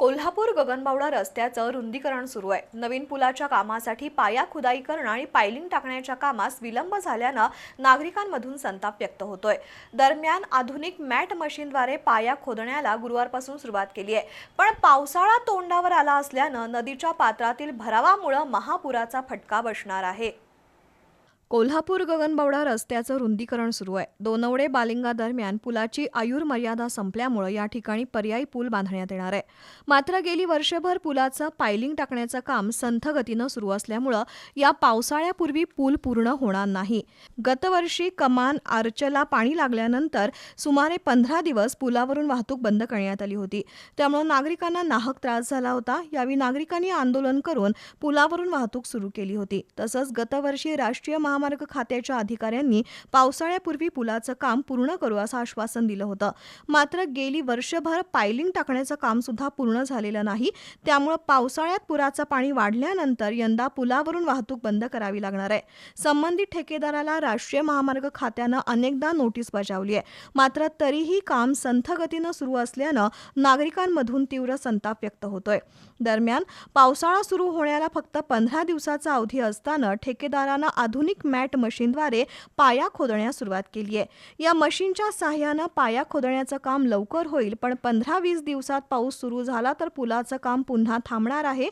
कोल्हापूर गगनबावडा रस्त्याचं रुंदीकरण सुरू आहे. नवीन पुलाच्या कामासाठी पाया खुदाई करणं आणि पायलिंग टाकण्याच्या कामास विलंब झाल्यानं नागरिकांमधून संताप व्यक्त होतोय. दरम्यान आधुनिक मॅट मशीनद्वारे पाया खोदण्याला गुरुवारपासून सुरुवात केली आहे. पण पावसाळा तोंडावर आला असल्यानं नदीच्या पात्रातील भरावामुळं महापुराचा फटका बसणार आहे. कोल्हापूर गगनबावडा रस्त्याचं रुंदीकरण सुरू आहे. दोनवडे बालिंगा दरम्यान पुलाची आयुर्मर्यादा संपल्यामुळे या ठिकाणी पर्यायी पूल बांधण्यात येणार आहे. मात्र गेली वर्षभर पुलाचं पायलिंग टाकण्याचं काम संथ गतीनं सुरू असल्यामुळं या पावसाळ्यापूर्वी पूल पूर्ण होणार नाही. गतवर्षी कमान आर्चला पाणी लागल्यानंतर सुमारे पंधरा दिवस पुलावरून वाहतूक बंद करण्यात आली होती. त्यामुळे नागरिकांना नाहक त्रास झाला होता. यावेळी नागरिकांनी आंदोलन करून पुलावरून वाहतूक सुरू केली होती. तसंच गतवर्षी राष्ट्रीय महा महामार्ग खात्याच्या अधिकाऱ्यांनी पावसाळ्यापूर्वी पुलाचं काम पूर्ण करू असं आश्वासन दिलं होतं. मात्र गेली वर्षभर पायलिंग टाकण्याचं काम सुद्धा पूर्ण झालेलं नाही. त्यामुळं पावसाळ्यात पुराचं पाणी वाढल्यानंतर यंदा पुलावरून वाहतूक बंद करावी लागणार आहे. संबंधित ठेकेदाराला राष्ट्रीय महामार्ग खात्यानं अनेकदा नोटीस बजावली आहे. मात्र तरीही काम संथगतीनं सुरू असल्यानं नागरिकांमधून तीव्र संताप व्यक्त होतोय. दरम्यान पावसाळा सुरू होण्याला फक्त पंधरा दिवसाचा अवधी असताना ठेकेदारानं आधुनिक मॅट मशीनद्वारे पाया खोदण्यास सुरुवात केली आहे. या मशीनच्या सहाय्यानं पाया खोदण्याचं काम लवकर होईल पण पंधरा वीस दिवसात पाऊस सुरू झाला तर पुलाचं काम पुन्हा थांबणार आहे.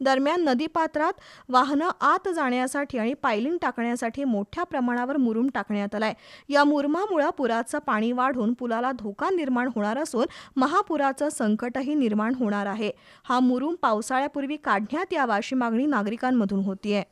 दरम्यान नदीपात्रात वाहनं आत जाण्यासाठी आणि पायलिंग टाकण्यासाठी मोठ्या प्रमाणावर मुरुम टाकण्यात आलाय. या मुरमामुळे पुराचं पाणी वाढून पुलाला धोका निर्माण होणार असून महापुराचं संकटही निर्माण होणार आहे. हा मुरुम पावसाळ्यापूर्वी काढण्यात यावा अशी मागणी नागरिकांमधून होतीये.